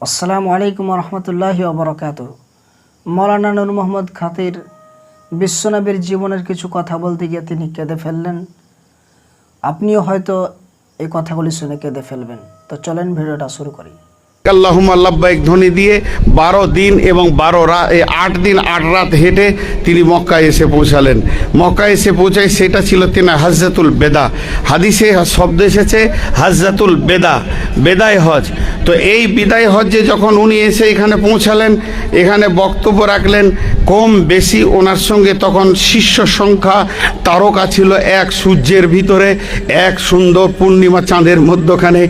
আসসালামু আলাইকুম রহমতুল্লাহি ওবরাকাত মৌলানা নুর মোহাম্মদ খাতির বিশ্বনবীর জীবনের কিছু কথা বলতে গিয়ে তিনি কেঁদে ফেললেন। আপনিও হয়তো এই কথাগুলি শুনে কেঁদে ফেলবেন। তো চলেন ভিডিওটা শুরু করি। আল্লাহুম আল্লাহবাইক ধ্বনি দিয়ে বারো দিন এবং বারো রাত আট দিন আট রাত হেঁটে তিনি মক্কায় এসে পৌঁছালেন। মক্কায় এসে পৌঁছায় সেটা ছিল তিনি হাজরাতুল বেদা। হাদিসে শব্দ এসেছে হাজরাতুল বেদা, বেদায় হজ। তো এই বিদায় হজে যখন উনি এসে এখানে পৌঁছালেন, এখানে বক্তব্য রাখলেন, কম বেশি ওনার সঙ্গে তখন শিষ্য সংখ্যা তারকা ছিল এক সূর্যের ভিতরে, এক সুন্দর পূর্ণিমা চাঁদের মধ্যখানে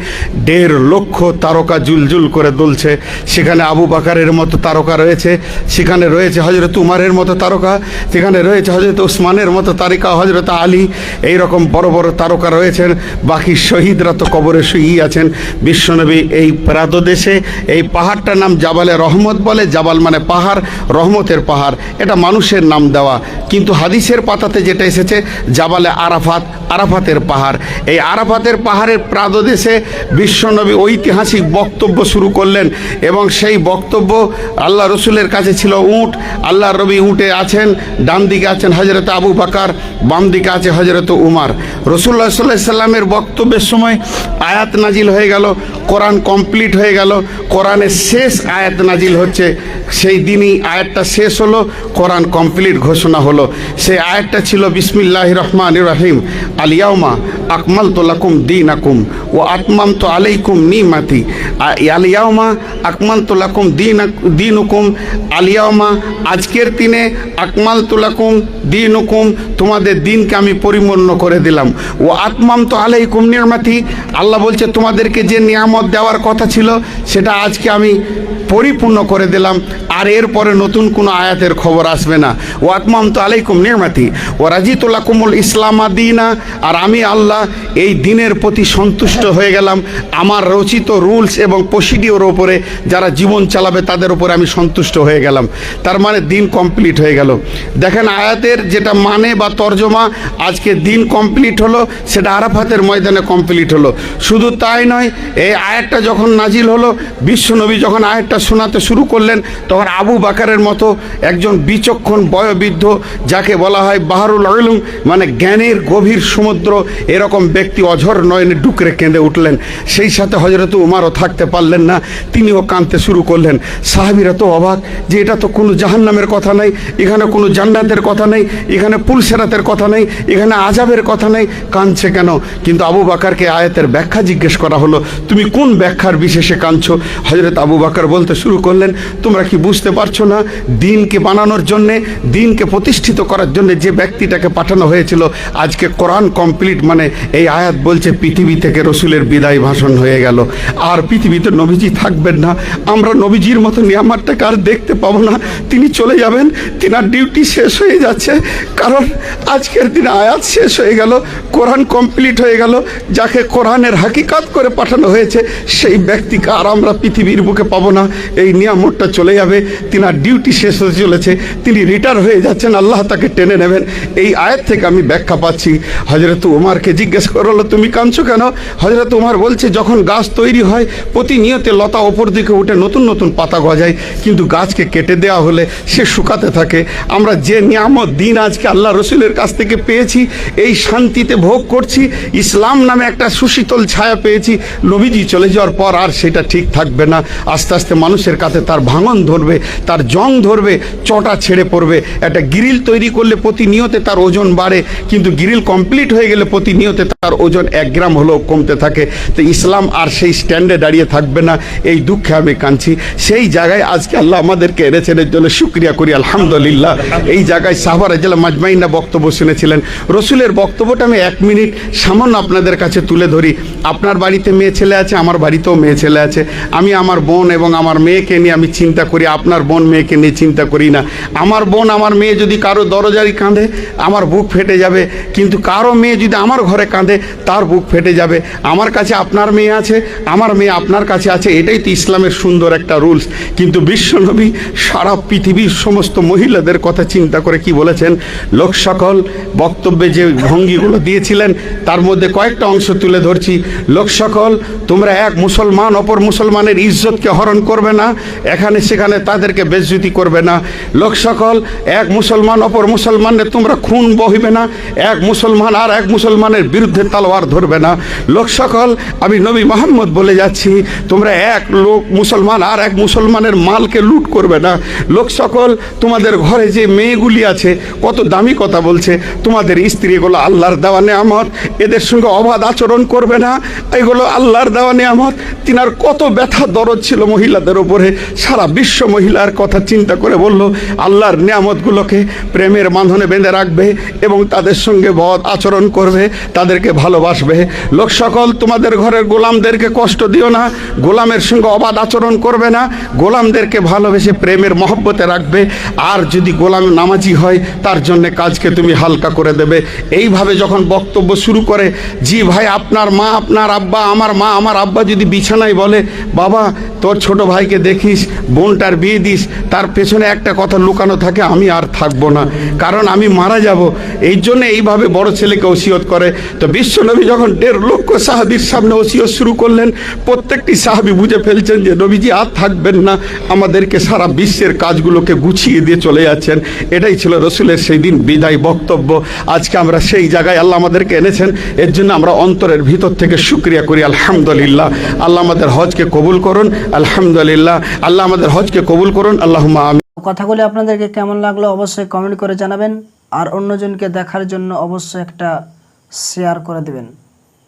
দেড় লক্ষ তারকা জুলজুল করে দুলছে। সেখানে আবু বাকারের মতো তারকা রয়েছে, সেখানে রয়েছে হজরত উমারের মতো তারকা, সেখানে রয়েছে হজরত উসমানের মতো তারিকা হজরত আলী। এই রকম বড় বড় তারকা রয়েছেন, বাকি শহীদরা তো কবরে শুয়েই আছেন। বিশ্বনবী এই প্রাতদেশে এই পাহাড়টার নাম জাবালে রহমত বলে, জাবাল মানে পাহাড়, রহমতের পাহাড়। এটা মানুষের নাম দেওয়া। কিন্তু হাদিসের পাতাতে যেটা এসেছে, জাবালে আরাফাত, আরাফাতের পাহাড়। এই আরাফাতের পাহাড়ের প্রাদদেশে বিশ্বনবী ঐতিহাসিক বক্তব্য শুরু করলেন এবং সেই বক্তব্য আল্লাহ রসুলের কাছে ছিল উঁট। আল্লাহ রবি উঁটে আছেন, ডান দিকে আছেন হজরত আবু বাকার, বাম দিকে আছে হজরত উমার। রসুল্লাহ সাল্লাহ সাল্লামের বক্তব্যের সময় আয়াত নাজিল হয়ে গেল। কোরআন কমপ্লিট হয়ে গেল, কোরআনের শেষ আয়াত নাজিল হচ্ছে। সেই দিনই আয়াতটা শেষ হলো, কোরআন কমপ্লিট ঘোষণা হলো। সেই আয়াতটা ছিল, বিসমিল্লাহ রহমান রহিম আলিয়াউমা আকমাল তোলাকুম দিন আকুম ও আতমাম তো আলাইকুম নিমাতি। আলিয়াউমা আকমাল তোলাকুম দিন দিন হুকুম আলিয়াউমা আজকের দিনে আকমাল তোলাকুম দিন হুকুম তোমাদের দিনকে আমি পরিপূর্ণ করে দিলাম। ও আতমাম তো আলাইকুম নির্মাতি আল্লাহ বলছে, তোমাদেরকে যে নিয়ামত দেওয়ার কথা ছিল, সেটা আজকে আমি পরিপূর্ণ করে দিলাম, আর এরপরে নতুন কোনো আয়াতের খবর আসবে না। ওয়াকমাম তো আলাইকুম নির্মাতি ও রাজিতুল্লাহ কুমুল ইসলাম দিনা, আর আমি আল্লাহ এই দিনের প্রতি সন্তুষ্ট হয়ে গেলাম। আমার রচিত রুলস এবং প্রসিডিওর ওপরে যারা জীবন চালাবে তাদের উপরে আমি সন্তুষ্ট হয়ে গেলাম। তার মানে দিন কমপ্লিট হয়ে গেল। দেখেন আয়াতের যেটা মানে বা তর্জমা, আজকে দিন কমপ্লিট হলো, সেটা আরাফাতের ময়দানে কমপ্লিট হলো। শুধু তাই নয়, এই আয়াতটা যখন নাজিল হলো বিশ্বনবী যখন আয়াতটা শোনাতে শুরু করলেন, তখন আবু বাকারের মতো একজন বিচক্ষণ বয়োবৃদ্ধ, যাকে বলা হয় বাহারুল আলুম মানে জ্ঞানের গভীর সমুদ্র, এরকম ব্যক্তি অঝর নয়নে ডুকরে কেঁদে উঠলেন। সেই সাথে হজরত উমারও থাকতে পারলেন না, তিনিও কাঁদতে শুরু করলেন। সাহাবিরা তো অবাক যে এটা তো কোনো জাহান্নামের কথা নেই, এখানে কোনো জান্নাতের কথা নেই, এখানে পুলসেরাতের কথা নেই, এখানে আজাবের কথা নেই। কাঁদছে কেন? কিন্তু আবু বাকারকে আয়াতের ব্যাখ্যা জিজ্ঞেস করা হলো, তুমি কোন ব্যাখ্যার বিশেষে কাঁদছ? হজরত আবু বাকার বলতে শুরু করলেন, তোমরা কি বুঝতে পারছ না? দিনকে বানানোর জন্যে, দিনকে প্রতিষ্ঠিত করার জন্য যে ব্যক্তিটাকে পাঠানো হয়েছিল, আজকে কোরআন কমপ্লিট মানে এই আয়াত বলছে, পৃথিবী থেকে রসুলের বিদায় ভাষণ হয়ে গেল। আর পৃথিবীতে নবীজি থাকবেন না। আমরা নবীজির মতো নিয়ামারটাকে আর দেখতে পাবো না। তিনি চলে যাবেন। তিনার ডিউটি শেষ হয়ে যাচ্ছে। কারণ আজকের দিনে আয়াত শেষ হয়ে গেল, কোরআন কমপ্লিট হয়ে গেল। যাকে কোরআনের হাকিকাত করে পাঠানো হয়েছে, সেই ব্যক্তিকে আর আমরা পৃথিবীর বুকে পাবো না। এই নিয়ামতটা চলে যাবে। তিনার ডিউটি শেষ হতে চলেছে। তিনি রিটায়ার হয়ে যাচ্ছেন। আল্লাহ তাকে টেনে নেবেন। এই আয়াত থেকে আমি ব্যাখ্যা পাচ্ছি। হজরত উমারকে জিজ্ঞেস করল তুমি কাঁদছো কেন? হজরত উমার বলছে, যখন গাছ তৈরি হয়, প্রতিনিয়তে লতা ওপর দিকে উঠে নতুন নতুন পাতা গজায়। কিন্তু গাছকে কেটে দেওয়া হলে সে শুকাতে থাকে। আমরা যে নিয়ামত দিন আজকে আল্লাহ রসুলের কাছ থেকে পেয়েছি, এই শান্তিতে ভোগ করছি, ইসলাম নামে একটা সুশীতল ছায়া পেয়েছি, নবীজি চলে যাওয়ার পর আর সেটা ঠিক থাকবে না। আস্তে আস্তে মানুষের কাছে তার ভাঙন ধরবে, তার জং ধরবে, চটা ছেড়ে পড়বে। একটা গ্রিল তৈরি করলে প্রতিনিয়তে তার ওজন বাড়ে, কিন্তু গ্রিল কমপ্লিট হয়ে গেলে প্রতিনিয়তে তার ওজন এক গ্রাম হলেও কমতে থাকে। তো ইসলাম আর সেই স্ট্যান্ডে দাঁড়িয়ে থাকবে না, এই দুঃখে আমি কাঁদছি। সেই জায়গায় আজকে আল্লাহ আমাদেরকে এনেছেন, এর জন্য শুক্রিয়া করি, আলহামদুলিল্লাহ। এই জায়গায় সাহবার জেলা মাজমাইনা বক্তব্য শুনেছিলেন। রসুলের বক্তব্যটা আমি এক মিনিট সামান্য আপনাদের কাছে তুলে ধরি। আপনার বাড়িতে মেয়ে ছেলে আছে, আমার বাড়িতেও মেয়ে ছেলে আছে। আমি আমার বোন এবং আমার মেয়েকে নিয়ে আমি চিন্তা করি, আপনার বোন মেয়েকে নিয়ে চিন্তা করি না। আমার বোন, আমার মেয়ে যদি কারও দরজারি কাঁদে, আমার বুক ফেটে যাবে। কিন্তু কারও মেয়ে যদি আমার ঘরে কাঁদে তার বুক ফেটে যাবে। আমার কাছে আপনার মেয়ে আছে, আমার মেয়ে আপনার কাছে আছে, এটাই তো ইসলামের সুন্দর একটা রুলস। কিন্তু বিশ্বনবী সারা পৃথিবীর সমস্ত মহিলাদের কথা চিন্তা করে কি বলেছেন? লোক সকল বক্তব্যে যে ভঙ্গিগুলো দিয়েছিলেন, তার মধ্যে কয়েকটা অংশ তুলে ধরছি। লোক সকল, তোমরা এক মুসলমান, অপর মুসলমানের ইজ্জতকে হরণ করবে না, এখানে সেখানে তাদেরকে বেজ্জুতি করবে না। লোক সকল, এক মুসলমান, অপর মুসলমানের তোমরা খুন বহিবে না, এক মুসলমান আর এক মুসলমানের বিরুদ্ধে তালোয়ার ধরবে না। লোক সকল, আমি নবী মোহাম্মদ বলে যাচ্ছি, তোমরা এক লোক মুসলমান আর এক মুসলমানের মালকে লুট করবে না। লোক সকল, তোমাদের ঘরে যে মেয়েগুলি আছে, কত দামি কথা বলছে, তোমাদের স্ত্রীগুলো আল্লাহর দেওয়া নেয়ামত, এদের সঙ্গে অবাধ আচরণ করবে না। এগুলো আল্লাহর দেওয়া নেয়ামত, তিনার কত ব্যথা দরদ ছিল মহিলাদের ওপরে সারা বিশ্ব মহিলার কথা চিন্তা করে বলল, আল্লাহর নিয়ামতগুলোকে প্রেমের বাঁধনে বেঁধে রাখবে এবং তাদের সঙ্গে বধ আচরণ করবে, তাদেরকে ভালোবাসবে। লোক সকল তোমাদের ঘরের গোলামদেরকে কষ্ট দিও না, গোলামের সঙ্গে অবাধ আচরণ করবে না, গোলামদেরকে ভালোবেসে প্রেমের মহব্বতে রাখবে। আর যদি গোলাম নামাজি হয়, তার জন্যে কাজকে তুমি হালকা করে দেবে। এইভাবে যখন বক্তব্য শুরু করে, জি ভাই, আপনার মা, আপনার আব্বা, আমার মা, আমার আব্বা যদি বিছানায় বলে, বাবা, তোর ছোট ভাইকে দেখিস, বোনটার বিয়ে দিস, তার পেছনে একটা কথা লুকানো থাকে, আমি আর থাকব না। কারণ আমি মারা যাব। এই জন্য এইভাবে বড় ছেলেকে ওসিয়ত করে। তো বিশ্বনবী যখন দেড় লক্ষ সাহাবির সামনে ওসিও শুরু করলেন, প্রত্যেকটি সাহাবি বুঝে ফেলছেন যে নবীজি আর থাকবেন না, আমাদেরকে সারা বিশ্বের কাজগুলোকে গুছিয়ে দিয়ে চলে যাচ্ছেন। এটাই ছিল রসুলের সেই দিন বিদায় বক্তব্য। আজকে আমরা সেই জায়গায় আল্লাহ আমাদেরকে এনেছেন, এর জন্য আমরা অন্তরের ভিতর থেকে শুক্রিয়া করি, আলহামদুলিল্লাহ। আল্লাহ আমাদের হজকে কবুল করুন, আলহামদুলিল্লাহ। আল্লাহ আমাদের হজকে কবুল করুন আল্লাহ আমি কথাগুলি আপনাদেরকে কেমন লাগল অবশ্যই কমেন্ট করে জানাবেন, আর অন্যজনকে দেখার জন্য অবশ্যই একটা শেয়ার করে দেবেন।